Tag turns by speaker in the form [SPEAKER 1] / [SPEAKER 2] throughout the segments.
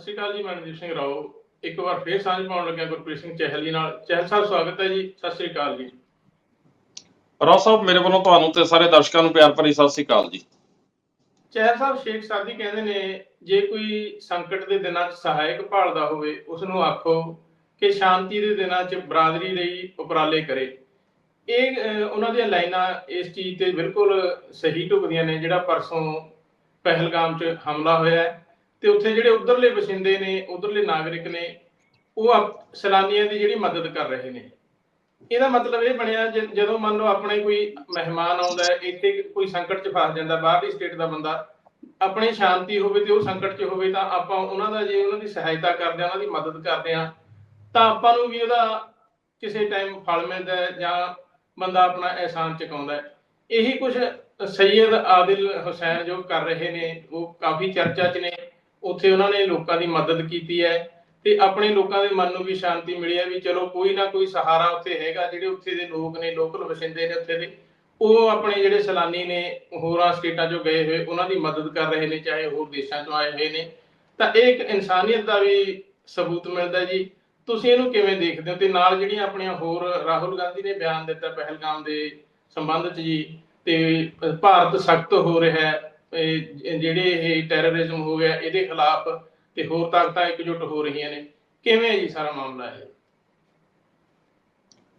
[SPEAKER 1] ਸਤਿ ਸ਼੍ਰੀ ਅਕਾਲ ਜੀ ਮੈਂ ਰਣਜੀਤ ਸਿੰਘ ਰਾਓ। ਇੱਕ ਵਾਰ ਫੇਰ ਸਾਂਝ ਪਾਉਣ ਲੱਗਿਆ ਗੁਰਪ੍ਰੀਤ ਸਿੰਘ ਚਹਿਲ ਜੀ ਨਾਲ। ਚਹਿਲ ਸਾਹਿਬ ਸਵਾਗਤ ਹੈ ਜੀ। ਸਤਿ ਸ਼੍ਰੀ ਅਕਾਲ ਜੀ।
[SPEAKER 2] ਰਾਓ ਸਾਹਿਬ ਮੇਰੇ ਵੱਲੋਂ ਤੁਹਾਨੂੰ ਤੇ ਸਾਰੇ ਦਰਸ਼ਕਾਂ ਨੂੰ ਪਿਆਰ ਭਰੀ ਸਤਿ ਸ੍ਰੀ ਅਕਾਲ ਜੀ।
[SPEAKER 1] ਚਹਿਲ ਸਾਹਿਬ ਸ਼ੇਖ ਸਾਦੀ ਕਹਿੰਦੇ ਨੇ ਜੇ ਕੋਈ ਸੰਕਟ ਦੇ ਦਿਨਾਂ 'ਚ ਸਹਾਇਕ ਭਾਲਦਾ ਹੋਵੇ ਉਸ ਨੂੰ ਆਖੋ ਕਿ ਸ਼ਾਂਤੀ ਦੇ ਦਿਨਾਂ 'ਚ ਬਰਾਦਰੀ ਲਈ ਉਪਰਾਲੇ ਕਰੇ। ਇਹ ਉਹਨਾਂ ਦੀਆਂ ਲਾਈਨਾਂ ਇਸ ਚੀਜ਼ ਤੇ ਬਿਲਕੁਲ ਸਹੀ ਢੁਕਦੀਆਂ ਨੇ ਜਿਹੜਾ ਪਰਸੋਂ ਪਹਿਲਗਾਮ 'ਚ ਹਮਲਾ ਹੋਇਆ ਹੈ। ਤੇ ਉੱਥੇ ਜਿਹੜੇ ਉਧਰਲੇ ਵਸਿੰਦੇ ਨੇ, ਉਧਰਲੇ ਨਾਗਰਿਕ ਨੇ, ਉਹ ਆਪ- ਸੈਲਾਨੀਆਂ ਦੀ ਜਿਹੜੀ ਮਦਦ ਕਰ ਰਹੇ ਨੇ। ਇਹਦਾ ਮਤਲਬ ਇਹ ਬਣਿਆ ਜ- ਜਦੋਂ ਮੰਨ ਲਓ ਆਪਣੇ ਕੋਈ ਮਹਿਮਾਨ ਆਉਂਦਾ ਹੈ, ਇੱਥੇ ਕੋਈ ਸੰਕਟ 'ਚ ਫਸ ਜਾਂਦਾ ਬਾਹਰਲੀ ਸਟੇਟ ਦਾ ਬੰਦਾ, ਆਪਣੀ ਸ਼ਾਂਤੀ ਹੋਵੇ ਤੇ ਉਹ ਸੰਕਟ 'ਚ ਹੋਵੇ, ਤਾਂ ਆਪਾਂ ਉਹਨਾਂ ਦਾ ਜੇ ਉਹਨਾਂ ਦੀ ਸਹਾਇਤਾ ਕਰਦੇ ਆ ਉਹਨਾਂ ਦੀ ਮਦਦ ਕਰਦੇ ਆ ਤਾਂ ਆਪਾਂ ਨੂੰ ਵੀ ਉਹਦਾ ਕਿਸੇ ਟਾਈਮ ਫਲ ਮਿਲਦਾ ਹੈ ਜਾਂ ਬੰਦਾ ਆਪਣਾ ਅਹਿਸਾਨ ਚੁਕਾਉਂਦਾ ਹੈ। ਇਹੀ ਕੁਝ ਸੈਯਦ ਆਦਿਲ ਹੁਸੈਨ ਜੋ ਕਰ ਰਹੇ ਨੇ, ਉਹ ਕਾਫੀ ਚਰਚਾ 'ਚ ਨੇ। ਉੱਥੇ ਉਹਨਾਂ ਨੇ ਲੋਕਾਂ ਦੀ ਮਦਦ ਕੀਤੀ ਹੈ ਤੇ ਆਪਣੇ ਲੋਕਾਂ ਦੇ ਮਨ ਨੂੰ ਵੀ ਸ਼ਾਂਤੀ ਮਿਲੀ ਹੈ ਵੀ ਚਲੋ ਕੋਈ ਨਾ ਕੋਈ ਸਹਾਰਾ ਉੱਥੇ ਹੈਗਾ, ਜਿਹੜੇ ਉੱਥੇ ਦੇ ਲੋਕ ਨੇ ਲੋਕਲ ਵਸਿੰਦੇ ਨੇ ਉੱਥੇ ਦੇ, ਉਹ ਆਪਣੇ ਜਿਹੜੇ ਸੈਲਾਨੀ ਨੇ, ਹੋਰਾਂ ਸਟੇਟਾਂ 'ਚੋਂ ਗਏ ਹੋਏ, ਉਹਨਾਂ ਦੀ ਮਦਦ ਕਰ ਰਹੇ ਨੇ, ਚਾਹੇ ਹੋਰ ਦੇਸ਼ਾਂ 'ਚੋਂ ਆਏ ਹੋਏ ਨੇ। ਤਾਂ ਇਹ ਇੱਕ ਇਨਸਾਨੀਅਤ ਦਾ ਵੀ ਸਬੂਤ ਮਿਲਦਾ ਜੀ। ਤੁਸੀਂ ਇਹਨੂੰ ਕਿਵੇਂ ਦੇਖਦੇ ਹੋ? ਤੇ ਨਾਲ ਜਿਹੜੀਆਂ ਆਪਣੀਆਂ ਹੋਰ, ਰਾਹੁਲ ਗਾਂਧੀ ਨੇ ਬਿਆਨ ਦਿੱਤਾ ਪਹਿਲਗਾਮ ਦੇ ਸੰਬੰਧ 'ਚ ਜੀ, ਤੇ ਭਾਰਤ ਸਖਤ ਹੋ ਰਿਹਾ ਹੈ ਜਿਹੜੇ ਇਹ ਟੈਰਰਿਜ਼ਮ ਹੋ ਗਿਆ, ਇਹਦੇ ਖਿਲਾਫ ਤੇ ਹੋਰ ਤਾਕਤਾਂ ਇਕਜੁੱਟ ਹੋ ਰਹੀਆਂ ਨੇ। ਕਿਵੇਂ ਹੈ ਜੀ ਸਾਰਾ ਮਾਮਲਾ ਇਹ?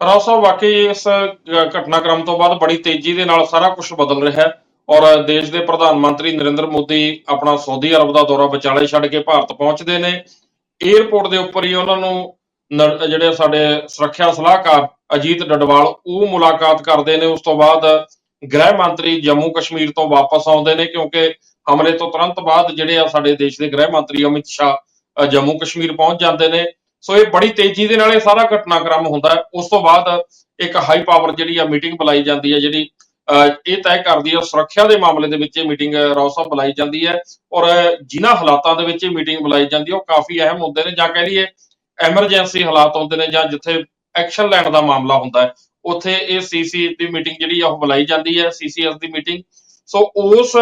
[SPEAKER 2] ਰਾਓ ਸਾਹਿਬ, ਵਾਕਈ ਇਸ ਘਟਨਾਕ੍ਰਮ ਤੋਂ ਬਾਅਦ ਬੜੀ ਤੇਜ਼ੀ ਦੇ ਨਾਲ ਸਾਰਾ ਕੁਝ ਬਦਲ ਰਿਹਾ ਹੈ ਔਰ ਦੇਸ਼ ਦੇ ਪ੍ਰਧਾਨ ਮੰਤਰੀ ਨਰਿੰਦਰ ਮੋਦੀ ਆਪਣਾ ਸਾਊਦੀ ਅਰਬ ਦਾ ਦੌਰਾ ਵਿਚਾਲੇ ਛੱਡ ਕੇ ਭਾਰਤ ਪਹੁੰਚਦੇ ਨੇ। 에ਅਰਪੋਰਟ ਦੇ ਉੱਪਰ ਹੀ ਉਹਨਾਂ ਨੂੰ, ਜਿਹੜੇ ਸਾਡੇ ਸੁਰੱਖਿਆ ਸਲਾਹਕਾਰ ਅਜੀਤ ਡਡਵਾਲ ਉਹ ਮੁਲਾਕਾਤ ਕਰਦੇ ਨੇ। ਉਸ ਤੋਂ ਬਾਅਦ ਗ੍ਰਹਿ ਮੰਤਰੀ ਜੰਮੂ ਕਸ਼ਮੀਰ ਤੋਂ ਵਾਪਸ ਆਉਂਦੇ ਨੇ ਕਿਉਂਕਿ ਹਮਲੇ ਤੋਂ ਤੁਰੰਤ ਬਾਅਦ ਜਿਹੜੇ ਆ ਸਾਡੇ ਦੇਸ਼ ਦੇ ਗ੍ਰਹਿ ਮੰਤਰੀ ਅਮਿਤ ਸ਼ਾਹ ਜੰਮੂ ਕਸ਼ਮੀਰ ਪਹੁੰਚ ਜਾਂਦੇ ਨੇ। ਸੋ ਇਹ ਬੜੀ ਤੇਜ਼ੀ ਦੇ ਨਾਲ ਇਹ ਸਾਰਾ ਘਟਨਾਕ੍ਰਮ ਹੁੰਦਾ ਉਸ ਤੋਂ ਬਾਅਦ ਇੱਕ ਹਾਈ ਪਾਵਰ ਜਿਹੜੀ ਆ ਮੀਟਿੰਗ ਬੁਲਾਈ ਜਾਂਦੀ ਹੈ ਜਿਹੜੀ ਅਹ, ਇਹ ਤੈਅ ਕਰਦੀ ਹੈ ਸੁਰੱਖਿਆ ਦੇ ਮਾਮਲੇ ਦੇ ਵਿੱਚ ਇਹ ਮੀਟਿੰਗ ਰਾਓ ਸਾਹਿਬ ਬੁਲਾਈ ਜਾਂਦੀ ਹੈ ਔਰ ਜਿਨ੍ਹਾਂ ਹਾਲਾਤਾਂ ਦੇ ਵਿੱਚ ਇਹ ਮੀਟਿੰਗ ਬੁਲਾਈ ਜਾਂਦੀ ਹੈ ਉਹ ਕਾਫੀ ਅਹਿਮ ਹੁੰਦੇ ਨੇ ਜਾਂ ਕਹਿ ਲਈਏ ਐਮਰਜੈਂਸੀ ਹਾਲਾਤ ਹੁੰਦੇ ਨੇ ਜਾਂ ਜਿੱਥੇ ਐਕਸ਼ਨ ਲੈਣ ਦਾ ਮਾਮਲਾ ਹੁੰਦਾ ਹੈ। ਉੱਥੇ ਇਹ ਸੀਸੀ ਦੀ ਮੀਟਿੰਗ ਜਿਹੜੀ ਆ ਉਹ ਬੁਲਾਈ ਜਾਂਦੀ ਹੈ ਸੀਸੀਐਸ ਦੀ ਮੀਟਿੰਗ ਸੋ ਉਸ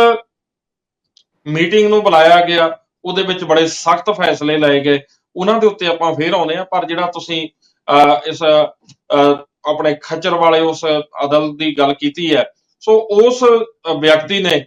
[SPEAKER 2] ਮੀਟਿੰਗ ਨੂੰ ਬੁਲਾਇਆ ਗਿਆ ਉਹਦੇ ਵਿੱਚ ਬੜੇ ਸਖਤ ਫੈਸਲੇ ਲਏ ਗਏ। ਉਹਨਾਂ ਦੇ ਉੱਤੇ ਆਪਾਂ ਫੇਰ ਆਉਂਦੇ ਆ ਪਰ ਜਿਹੜਾ ਤੁਸੀਂ ਅਹ, ਇਸ ਅਹ, ਆਪਣੇ ਖੱਚਰ ਵਾਲੇ ਉਸ ਅਦਲ ਦੀ ਗੱਲ ਕੀਤੀ ਹੈ। ਸੋ ਉਸ ਵਿਅਕਤੀ ਨੇ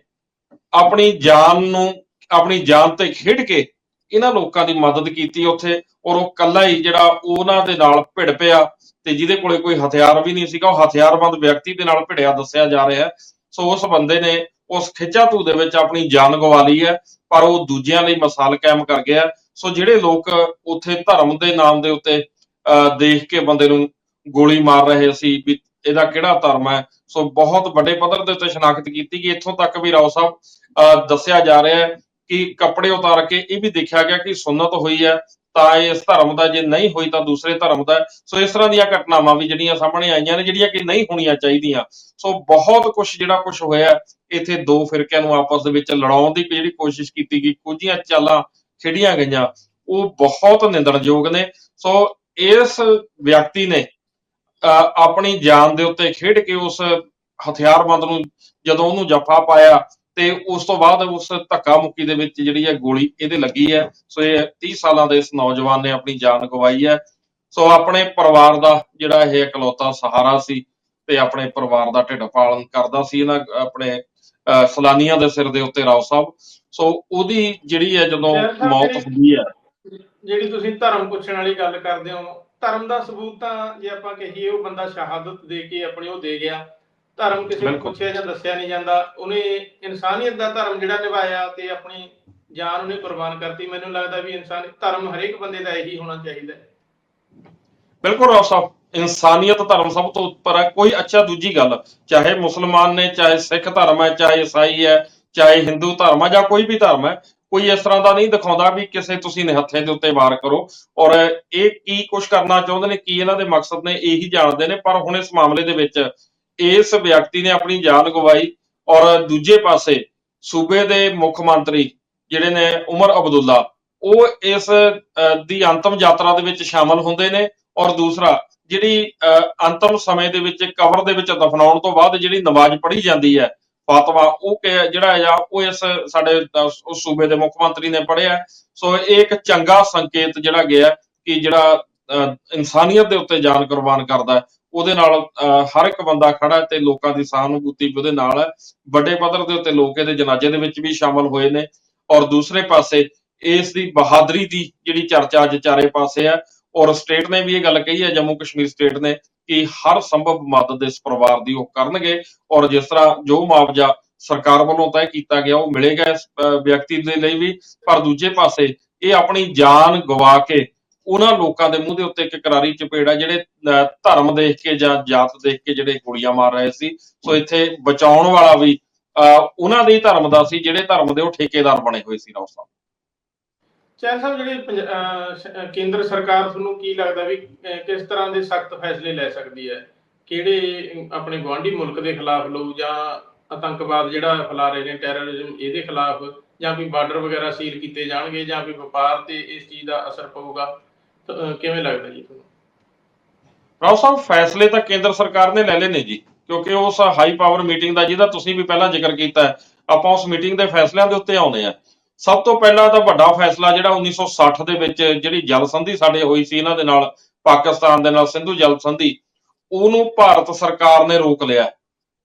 [SPEAKER 2] ਆਪਣੀ ਜਾਨ ਨੂੰ ਆਪਣੀ ਜਾਨ ਤੇ ਖੇਡ ਕੇ ਇਹਨਾਂ ਲੋਕਾਂ ਦੀ ਮਦਦ ਕੀਤੀ ਉੱਥੇ ਔਰ ਉਹ ਕੱਲਾ ਹੀ ਜਿਹੜਾ ਉਹਨਾਂ ਦੇ ਨਾਲ ਭਿੜ ਪਿਆ ਤੇ ਜਿਹਦੇ ਕੋਲੇ ਕੋਈ ਹਥਿਆਰ ਵੀ ਨਹੀਂ ਸੀਗਾ ਉਹ ਹਥਿਆਰਬੰਦ ਵਿਅਕਤੀ ਦੇ ਨਾਲ ਭਿੜਿਆ ਦੱਸਿਆ ਜਾ ਰਿਹਾ ਹੈ। ਸੋ ਉਸ ਬੰਦੇ ਨੇ ਉਸ ਖਿੱਚਾਤੂ ਦੇ ਵਿੱਚ ਆਪਣੀ ਜਾਨ ਗਵਾ ਲਈ ਹੈ ਪਰ ਉਹ ਦੂਜਿਆਂ ਲਈ ਮਿਸਾਲ ਕਾਇਮ ਕਰ ਗਿਆ ਸੋ ਜਿਹੜੇ ਲੋਕ ਉੱਥੇ ਧਰਮ ਦੇ ਨਾਮ ਦੇ ਉੱਤੇ ਅਹ, ਦੇਖ ਕੇ ਬੰਦੇ ਨੂੰ ਗੋਲੀ ਮਾਰ ਰਹੇ ਸੀ ਵੀ ਇਹਦਾ ਕਿਹੜਾ ਧਰਮ ਹੈ। ਸੋ ਬਹੁਤ ਵੱਡੇ ਪੱਧਰ ਦੇ ਉੱਤੇ ਸ਼ਨਾਖਤ ਕੀਤੀ ਗਈ। ਇੱਥੋਂ ਤੱਕ ਵੀ ਰਾਓ ਸਾਹਿਬ ਅਹ, ਦੱਸਿਆ ਜਾ ਰਿਹਾ ਹੈ ਕਿ ਕੱਪੜੇ ਉਤਾਰ ਕੇ ਇਹ ਵੀ ਦੇਖਿਆ ਗਿਆ ਕਿ ਸੁਨਨਤ ਹੋਈ ਹੈ। ਤਾਂ ਇਸ ਧਰਮ ਦਾ ਜੇ ਨਹੀਂ ਹੋਈ ਤਾਂ ਦੂਸਰੇ ਧਰਮ ਦਾ। ਸੋ ਇਸ ਤਰ੍ਹਾਂ ਦੀਆਂ ਘਟਨਾਵਾਂ ਵੀ ਜਿਹੜੀਆਂ ਸਾਹਮਣੇ ਆਈਆਂ ਨੇ ਜਿਹੜੀਆਂ ਕਿ ਨਹੀਂ ਹੋਣੀਆਂ ਚਾਹੀਦੀਆਂ। ਸੋ ਬਹੁਤ ਕੁਝ ਜਿਹੜਾ ਕੁਝ ਹੋਇਆ ਇੱਥੇ ਦੋ ਫਿਰਕਿਆਂ ਨੂੰ ਆਪਸ ਦੇ ਵਿੱਚ ਲੜਾਉਣ ਦੀ ਜਿਹੜੀ ਕੋਸ਼ਿਸ਼ ਕੀਤੀ ਗਈ ਕੁਝੀਆਂ ਚਾਲਾਂ ਖੇਡੀਆਂ ਗਈਆਂ। ਉਹ ਬਹੁਤ ਨਿੰਦਣਯੋਗ ਨੇ। ਸੋ ਇਸ ਵਿਅਕਤੀ ਨੇ ਅਹ, ਆਪਣੀ ਜਾਨ ਦੇ ਉੱਤੇ ਖੇਡ ਕੇ ਉਸ ਹਥਿਆਰਬੰਦ ਨੂੰ ਜਦੋਂ ਉਹਨੂੰ ਜੱਫਾ ਪਾਇਆ ਤੇ ਉਸ ਤੋਂ ਬਾਅਦ ਉਸ ਧੱਕਾ ਮੁੱਕੀ ਦੇ ਵਿੱਚ ਜਿਹੜੀ ਹੈ ਗੋਲੀ ਇਹਦੇ ਲੱਗੀ ਹੈ। ਸੋ ਇਹ 30 ਸਾਲਾਂ ਦੇ ਇਸ ਨੌਜਵਾਨ ਨੇ ਆਪਣੀ ਜਾਨ ਗਵਾਈ ਹੈ। ਸੋ ਆਪਣੇ ਪਰਿਵਾਰ ਦਾ ਜਿਹੜਾ ਇਹ ਇਕਲੌਤਾ ਸਹਾਰਾ ਸੀ ਤੇ ਆਪਣੇ ਪਰਿਵਾਰ ਦਾ ਢਿੱਡ ਪਾਲਣ ਕਰਦਾ ਸੀ ਇਹਨਾਂ ਆਪਣੇ ਸਲਾਨੀਆਂ ਦੇ ਸਿਰ ਦੇ ਉੱਤੇ ਰਾਓ ਸਾਹਿਬ। ਸੋ ਉਹਦੀ ਜਿਹੜੀ ਹੈ ਜਦੋਂ ਮੌਤ ਹੁੰਦੀ ਹੈ।
[SPEAKER 1] ਜਿਹੜੀ ਤੁਸੀਂ ਧਰਮ ਪੁੱਛਣ ਵਾਲੀ ਗੱਲ ਕਰਦੇ ਹੋ ਧਰਮ ਦਾ ਸਬੂਤ ਤਾਂ ਜੇ ਆਪਾਂ ਕਹੀਏ ਉਹ ਬੰਦਾ ਸ਼ਹਾਦਤ ਦੇ ਕੇ ਆਪਣੀ ਉਹ ਦੇ ਗਿਆ। ਧਰਮ ਕਿਸੇ ਨੂੰ। ਪੁੱਛਿਆ ਜਾਂ ਦੱਸਿਆ ਨਹੀਂ ਜਾਂਦਾ ਉਹਨੇ ਇਨਸਾਨੀਅਤ ਦਾ ਧਰਮ ਜਿਹੜਾ ਨਿਭਾਇਆ ਤੇ ਆਪਣੀ ਜਾਨ ਉਹਨੇ ਕੁਰਬਾਨ ਕਰਤੀ। ਮੈਨੂੰ ਲੱਗਦਾ ਵੀ ਇਨਸਾਨ ਧਰਮ ਹਰੇਕ ਬੰਦੇ ਦਾ ਇਹੀ ਹੋਣਾ ਚਾਹੀਦਾ
[SPEAKER 2] ਬਿਲਕੁਲ ਰਾਓ ਸਾਹਿਬ ਇਨਸਾਨੀਅਤ ਧਰਮ ਸਭ ਤੋਂ ਉੱਪਰ ਹੈ। ਕੋਈ ਅੱਛਾ ਦੂਜੀ ਗੱਲ ਚਾਹੇ ਮੁਸਲਮਾਨ ਨੇ ਚਾਹੇ ਸਿੱਖ ਧਰਮ ਹੈ ਚਾਹੇ ਈਸਾਈ ਹੈ ਚਾਹੇ ਹਿੰਦੂ ਧਰਮ ਹੈ ਜਾਂ ਕੋਈ ਵੀ ਧਰਮ ਹੈ ਕੋਈ ਇਸ ਤਰ੍ਹਾਂ ਦਾ ਨਹੀਂ ਦਿਖਾਉਂਦਾ ਵੀ ਕਿਸੇ ਤੁਸੀਂ ਨਿਹੱਥੇ ਦੇ ਉੱਤੇ ਵਾਰ ਕਰੋ। ਔਰ ਇਹ ਕੀ ਕੁਝ ਕਰਨਾ ਚਾਹੁੰਦੇ ਨੇ ਕੀ ਇਹਨਾਂ ਦੇ ਮਕਸਦ ਨੇ ਇਹੀ ਜਾਣਦੇ ਨੇ। ਪਰ ਹੁਣ ਇਸ ਮਾਮਲੇ ਦੇ ਵਿੱਚ ਇਸ ਵਿਅਕਤੀ ਨੇ ਆਪਣੀ ਜਾਨ ਗਵਾਈ ਔਰ ਦੂਜੇ ਪਾਸੇ ਸੂਬੇ ਦੇ ਮੁੱਖ ਮੰਤਰੀ ਜਿਹੜੇ ਨੇ ਉਮਰ ਅਬਦੁੱਲਾ ਉਹ ਇਸ ਦੀ ਅੰਤਮ ਯਾਤਰਾ ਦੇ ਵਿੱਚ ਸ਼ਾਮਲ ਹੁੰਦੇ ਨੇ ਔਰ ਦੂਸਰਾ ਜਿਹੜੀ ਅਹ, ਅੰਤਮ ਸਮੇਂ ਦੇ ਵਿੱਚ ਕਬਰ ਦੇ ਵਿੱਚ ਦਫਨਾਉਣ ਤੋਂ ਬਾਅਦ ਜਿਹੜੀ ਨਮਾਜ਼ ਪੜ੍ਹੀ ਜਾਂਦੀ ਹੈ ਫਾਤਵਾ ਉਹ ਕਿ- ਜਿਹੜਾ ਆ ਉਹ ਇਸ ਸਾਡੇ ਉਸ ਸੂਬੇ ਦੇ ਮੁੱਖ ਮੰਤਰੀ ਨੇ ਪੜ੍ਹਿਆ। ਸੋ ਇਹ ਇੱਕ ਚੰਗਾ ਸੰਕੇਤ ਜਿਹੜਾ ਗਿਆ ਕਿ ਜਿਹੜਾ ਅਹ, ਇਨਸਾਨੀਅਤ ਦੇ ਉੱਤੇ ਜਾਨ ਕੁਰਬਾਨ ਕਰਦਾ ਹੈ, ਉਹਦੇ ਨਾਲ ਅਹ, ਹਰ ਇੱਕ ਬੰਦਾ ਖੜਾ ਤੇ ਲੋਕਾਂ ਦੀ ਸਹਾਨੁਭੂਤੀ ਵੀ ਉਹਦੇ ਨਾਲ ਹੈ। ਵੱਡੇ ਪੱਧਰ ਦੇ ਉੱਤੇ ਲੋਕ ਇਹਦੇ ਜਨਾਜ਼ੇ ਦੇ ਵਿੱਚ ਵੀ ਸ਼ਾਮਲ ਹੋਏ ਨੇ। ਔਰ ਦੂਸਰੇ ਪਾਸੇ ਇਸ ਦੀ ਬਹਾਦਰੀ ਦੀ ਜਿਹੜੀ ਚਰਚਾ ਅੱਜ ਚਾਰੇ ਪਾਸੇ ਹੈ ਔਰ ਸਟੇਟ ਨੇ ਵੀ ਇਹ ਗੱਲ ਕਹੀ ਹੈ ਜੰਮੂ ਕਸ਼ਮੀਰ ਸਟੇਟ ਨੇ ਕਿ ਹਰ ਸੰਭਵ ਮਦਦ ਇਸ ਪਰਿਵਾਰ ਦੀ ਉਹ ਕਰਨਗੇ। ਔਰ ਜਿਸ ਤਰ੍ਹਾਂ ਜੋ ਮੁਆਵਜ਼ਾ ਸਰਕਾਰ ਵੱਲੋਂ ਤੈਅ ਕੀਤਾ ਗਿਆ ਉਹ ਮਿਲੇਗਾ ਇਸ ਵਿਅਕਤੀ ਦੇ ਲਈ ਵੀ। ਪਰ ਦੂਜੇ ਪਾਸੇ ਇਹ ਆਪਣੀ ਜਾਨ ਗਵਾ ਕੇ ਉਹਨਾਂ ਲੋਕਾਂ ਦੇ ਮੂੰਹ ਦੇ ਉੱਤੇ ਇੱਕ ਕਰਾਰੀ ਚਪੇੜ ਹੈ ਜਿਹੜੇ ਧਰਮ ਦੇਖ ਕੇ ਜਾਂ ਜਾਤ ਦੇਖ ਕੇ ਜਿਹੜੇ ਗੋਲੀਆਂ ਮਾਰ ਰਹੇ ਸੀ। ਸੋ ਇੱਥੇ ਬਚਾਉਣ ਵਾਲਾ ਵੀ ਉਹਨਾਂ ਦੇ ਧਰਮ ਦਾ ਸੀ, ਜਿਹੜੇ ਧਰਮ ਦੇ ਉਹ ਠੇਕੇਦਾਰ ਬਣੇ ਹੋਏ ਸੀ ਰਾਓ ਸਾਹਿਬ।
[SPEAKER 1] ਚੈਲ ਸਾਹਿਬ, ਜਿਹੜੇ ਕੇਂਦਰ ਸਰਕਾਰ ਤੁਹਾਨੂੰ ਕੀ ਲੱਗਦਾ ਵੀ ਕਿਸ ਤਰ੍ਹਾਂ ਦੇ ਸਖਤ ਫੈਸਲੇ ਲੈ ਸਕਦੀ ਹੈ? ਕਿਹੜੇ ਆਪਣੇ ਗੁਆਂਢੀ ਮੁਲਕ ਦੇ ਖਿਲਾਫ ਲਊ ਜਾਂ ਆਤੰਕਵਾਦ ਜਿਹੜਾ ਫੈਲਾ ਰਹੇ ਨੇ, ਟੈਰਰਿਜ਼ਮ ਇਹਦੇ ਖਿਲਾਫ ਜਾਂ ਵੀ ਬਾਰਡਰ ਵਗੈਰਾ ਸੀਲ ਕੀਤੇ ਜਾਣਗੇ ਜਾਂ ਵੀ ਵਪਾਰ ਤੇ ਇਸ ਚੀਜ਼ ਦਾ ਅਸਰ ਪਊਗਾ? ਅਹ, ਕਿਵੇਂ ਲੱਗਦਾ ਜੀ ਤੁਹਾਨੂੰ?
[SPEAKER 2] ਰਾਓ ਸਾਹਿਬ ਫੈਸਲੇ ਤਾਂ ਕੇਂਦਰ ਸਰਕਾਰ ਨੇ ਲੈ ਲਏ ਨੇ ਜੀ ਕਿਉਂਕਿ ਉਸ ਹਾਈ ਪਾਵਰ ਮੀਟਿੰਗ ਦਾ ਜਿਹਦਾ ਤੁਸੀਂ ਵੀ ਪਹਿਲਾਂ ਜ਼ਿਕਰ ਕੀਤਾ ਹੈ, ਆਪਾਂ ਉਸ ਮੀਟਿੰਗ ਦੇ ਫੈਸਲਿਆਂ ਦੇ ਉੱਤੇ ਆਉਂਦੇ ਆ ਸਭ ਤੋਂ ਪਹਿਲਾਂ ਤਾਂ ਵੱਡਾ ਫੈਸਲਾ ਜਿਹੜਾ 1960 ਦੇ ਵਿੱਚ ਜਿਹੜੀ ਜਲ ਸੰਧੀ ਸਾਡੇ ਹੋਈ ਸੀ ਇਹਨਾਂ ਦੇ ਨਾਲ ਪਾਕਿਸਤਾਨ ਦੇ ਨਾਲ ਸਿੰਧੂ ਜਲ ਸੰਧੀ ਉਹਨੂੰ ਭਾਰਤ ਸਰਕਾਰ ਨੇ ਰੋਕ ਲਿਆ।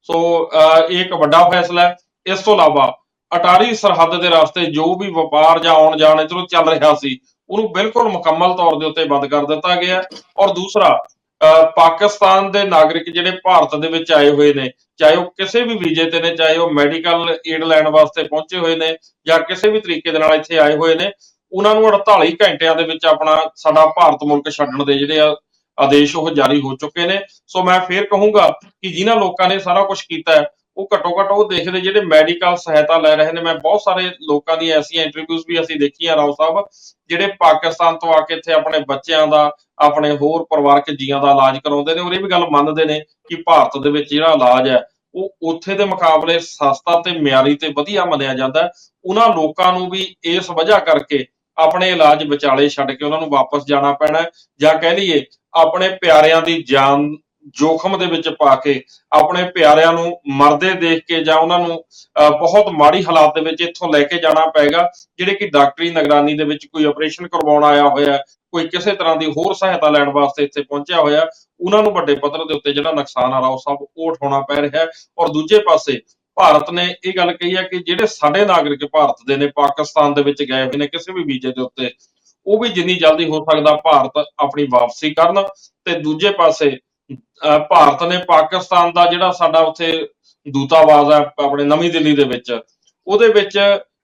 [SPEAKER 2] ਸੋ ਅਹ, ਇਹ ਇੱਕ ਵੱਡਾ ਫੈਸਲਾ ਹੈ। ਇਸ ਤੋਂ ਇਲਾਵਾ ਅਟਾਰੀ ਸਰਹੱਦ ਦੇ ਰਸਤੇ ਜੋ ਵੀ ਵਪਾਰ ਜਾਂ ਆਉਣ ਜਾਣ ਇੱਧਰੋਂ ਚੱਲ ਰਿਹਾ ਸੀ ਉਹਨੂੰ ਬਿਲਕੁਲ ਮੁਕੰਮਲ ਤੌਰ ਦੇ ਉੱਤੇ ਬੰਦ ਕਰ ਦਿੱਤਾ ਗਿਆ ਔਰ ਦੂਸਰਾ, ਅਹ, ਪਾਕਿਸਤਾਨ ਦੇ ਨਾਗਰਿਕ ਜਿਹੜੇ ਭਾਰਤ ਦੇ ਵਿੱਚ ਆਏ ਹੋਏ ਨੇ, ਚਾਹੇ ਉਹ ਕਿਸੇ ਵੀ ਵੀਜ਼ੇ ਤੇ ਨੇ, ਚਾਹੇ ਉਹ ਮੈਡੀਕਲ ਏਡ ਲੈਣ ਵਾਸਤੇ ਪਹੁੰਚੇ ਹੋਏ ਨੇ ਜਾਂ ਕਿਸੇ ਵੀ ਤਰੀਕੇ ਦੇ ਨਾਲ ਇੱਥੇ ਆਏ ਹੋਏ ਨੇ, ਉਹਨਾਂ ਨੂੰ 48 ਘੰਟਿਆਂ ਦੇ ਵਿੱਚ ਆਪਣਾ ਸਾਡਾ ਭਾਰਤ ਮੁਲਕ ਛੱਡਣ ਦੇ ਜਿਹੜੇ ਆ ਆਦੇਸ਼ ਉਹ ਜਾਰੀ ਹੋ ਚੁੱਕੇ ਨੇ। ਸੋ ਮੈਂ ਫੇਰ ਕਹੂੰਗਾ ਕਿ ਜਿਨ੍ਹਾਂ ਲੋਕਾਂ ਨੇ ਸਾਰਾ ਕੁਝ ਕੀਤਾ ਉਹ ਘੱਟੋ ਘੱਟ ਉਹ ਦੇਖਦੇ ਜਿਹੜੇ ਮੈਡੀਕਲ ਸਹਾਇਤਾ ਲੈ ਰਹੇ ਨੇ, ਮੈਂ ਬਹੁਤ ਸਾਰੇ ਲੋਕਾਂ ਦੀਆਂ ਐਸੀਆਂ ਇੰਟਰਵਿਊਜ਼ ਵੀ ਅਸੀਂ ਦੇਖੀਆਂ, ਰਾਓ ਸਾਹਿਬ, ਜਿਹੜੇ ਪਾਕਿਸਤਾਨ ਤੋਂ ਆ ਕੇ ਇੱਥੇ ਆਪਣੇ ਬੱਚਿਆਂ ਦਾ, ਆਪਣੇ ਹੋਰ ਪਰਿਵਾਰਕ ਜੀਆਂ ਦਾ ਇਲਾਜ ਕਰਾਉਂਦੇ ਨੇ ਔਰ ਇਹ ਵੀ ਗੱਲ ਮੰਨਦੇ ਨੇ ਕਿ ਭਾਰਤ ਦੇ ਵਿੱਚ ਜਿਹੜਾ ਇਲਾਜ ਹੈ, ਉਹ ਉੱਥੇ ਦੇ ਮੁਕਾਬਲੇ ਸਸਤਾ ਤੇ ਮਿਆਰੀ ਤੇ ਵਧੀਆ ਮੰਨਿਆ ਜਾਂਦਾ ਉਹਨਾਂ ਲੋਕਾਂ ਨੂੰ ਵੀ ਇਸ ਵਜ੍ਹਾ ਕਰਕੇ ਆਪਣੇ ਇਲਾਜ ਵਿਚਾਲੇ ਛੱਡ ਕੇ ਉਹਨਾਂ ਨੂੰ ਵਾਪਸ ਜਾਣਾ ਪੈਣਾ ਜਾਂ ਕਹਿ ਲਈਏ, ਆਪਣੇ ਪਿਆਰਿਆਂ ਦੀ ਜਾਨ ਜੋਖਮ ਦੇ ਵਿੱਚ ਪਾ ਕੇ ਆਪਣੇ ਪਿਆਰਿਆਂ ਨੂੰ ਮਰਦੇ ਦੇਖ ਕੇ ਜਾਂ ਉਹਨਾਂ ਨੂੰ ਅਹ, ਬਹੁਤ ਮਾੜੀ ਹਾਲਾਤ ਦੇ ਵਿੱਚ ਇੱਥੋਂ ਲੈ ਕੇ ਜਾਣਾ ਪਏਗਾ ਜਿਹੜੇ ਕਿ ਡਾਕਟਰੀ ਨਿਗਰਾਨੀ ਦੇ ਵਿੱਚ ਕੋਈ ਆਪਰੇਸ਼ਨ ਕਰਵਾਉਣ ਆਇਆ ਹੋਇਆ ਕੋਈ ਕਿਸੇ ਤਰ੍ਹਾਂ ਦੀ ਹੋਰ ਸਹਾਇਤਾ ਲੈਣ ਵਾਸਤੇ ਇੱਥੇ ਪਹੁੰਚਿਆ ਹੋਇਆ ਉਹਨਾਂ ਨੂੰ ਵੱਡੇ ਪੱਧਰ ਦੇ ਉੱਤੇ ਜਿਹੜਾ ਨੁਕਸਾਨ ਆ ਰਿਹਾ ਉਹ ਸਭ ਉਹ ਉਠਾਉਣਾ ਪੈ ਰਿਹਾ ਹੈ। ਔਰ ਦੂਜੇ ਪਾਸੇ ਭਾਰਤ ਨੇ ਇਹ ਗੱਲ ਕਹੀ ਹੈ ਕਿ ਜਿਹੜੇ ਸਾਡੇ ਨਾਗਰਿਕ ਭਾਰਤ ਦੇ ਨੇ ਪਾਕਿਸਤਾਨ ਦੇ ਵਿੱਚ ਗਏ ਹੋਏ ਨੇ ਕਿਸੇ ਵੀ ਵੀਜ਼ੇ ਦੇ ਉੱਤੇ ਉਹ ਵੀ ਜਿੰਨੀ ਜਲਦੀ ਹੋ ਸਕਦਾ ਭਾਰਤ ਆਪਣੀ ਵਾਪਸੀ ਕਰਨ ਤੇ ਦੂਜੇ ਪਾਸੇ ਭਾਰਤ ਨੇ ਪਾਕਿਸਤਾਨ ਦਾ ਜਿਹੜਾ ਸਾਡਾ ਉੱਥੇ ਦੂਤਾਵਾਸ ਹੈ ਆਪਣੇ ਨਵੀਂ ਦਿੱਲੀ ਦੇ ਵਿੱਚ ਉਹਦੇ ਵਿੱਚ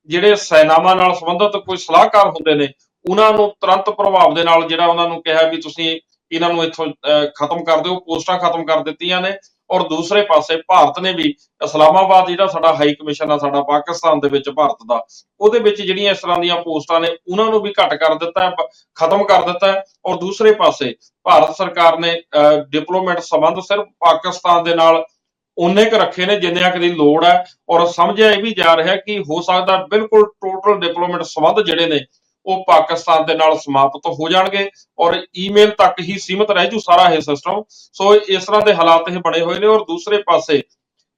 [SPEAKER 2] ਜਿਹੜੇ ਸੈਨਾਵਾਂ ਨਾਲ ਸੰਬੰਧਿਤ ਕੋਈ ਸਲਾਹਕਾਰ ਹੁੰਦੇ ਨੇ ਉਹਨਾਂ ਨੂੰ ਤੁਰੰਤ ਪ੍ਰਭਾਵ ਦੇ ਨਾਲ ਜਿਹੜਾ ਉਹਨਾਂ ਨੂੰ ਕਿਹਾ ਵੀ ਤੁਸੀਂ ਇਹਨਾਂ ਨੂੰ ਇੱਥੋਂ ਅਹ, ਖਤਮ ਕਰ ਦਿਓ ਪੋਸਟਾਂ ਖਤਮ ਕਰ ਦਿੱਤੀਆਂ ਨੇ। ਔਰ ਦੂਸਰੇ ਪਾਸੇ ਭਾਰਤ ਨੇ ਵੀ ਇਸਲਾਮਾਬਾਦ ਜਿਹੜਾ ਸਾਡਾ ਹਾਈ ਕਮਿਸ਼ਨ ਆ, ਸਾਡਾ ਪਾਕਿਸਤਾਨ ਦੇ ਵਿੱਚ ਭਾਰਤ ਦਾ, ਉਹਦੇ ਵਿੱਚ ਜਿਹੜੀਆਂ ਇਸ ਤਰ੍ਹਾਂ ਦੀਆਂ ਪੋਸਟਾਂ ਨੇ, ਉਹਨਾਂ ਨੂੰ ਵੀ ਘੱਟ ਕਰ ਦਿੱਤਾ ਖਤਮ ਕਰ ਦਿੱਤਾ ਹੈ ਔਰ ਦੂਸਰੇ ਪਾਸੇ ਭਾਰਤ ਸਰਕਾਰ ਨੇ ਡਿਪਲੋਮੈਟ ਸੰਬੰਧ ਸਿਰਫ ਪਾਕਿਸਤਾਨ ਦੇ ਨਾਲ ਉਨੇ ਕੁ ਰੱਖੇ ਨੇ ਜਿੰਨੇ ਕੁ ਦੀ ਲੋੜ ਹੈ ਔਰ ਸਮਝਿਆ ਇਹ ਵੀ ਜਾ ਰਿਹਾ ਕਿ ਹੋ ਸਕਦਾ ਬਿਲਕੁਲ ਟੋਟਲ ਡਿਪਲੋਮੈਟ ਸੰਬੰਧ ਜਿਹੜੇ ਨੇ ਉਹ ਪਾਕਿਸਤਾਨ ਦੇ ਨਾਲ ਸਮਾਪਤ ਹੋ ਜਾਣਗੇ ਔਰ ਈਮੇਲ ਤੱਕ ਹੀ ਸੀਮਿਤ ਰਹਿ ਜੂ ਸਾਰਾ ਇਹ ਸਿਸਟਮ ਸੋ ਇਸ ਤਰ੍ਹਾਂ ਦੇ ਹਾਲਾਤ ਇਹ ਬਣੇ ਹੋਏ ਨੇ ਔਰ ਦੂਸਰੇ ਪਾਸੇ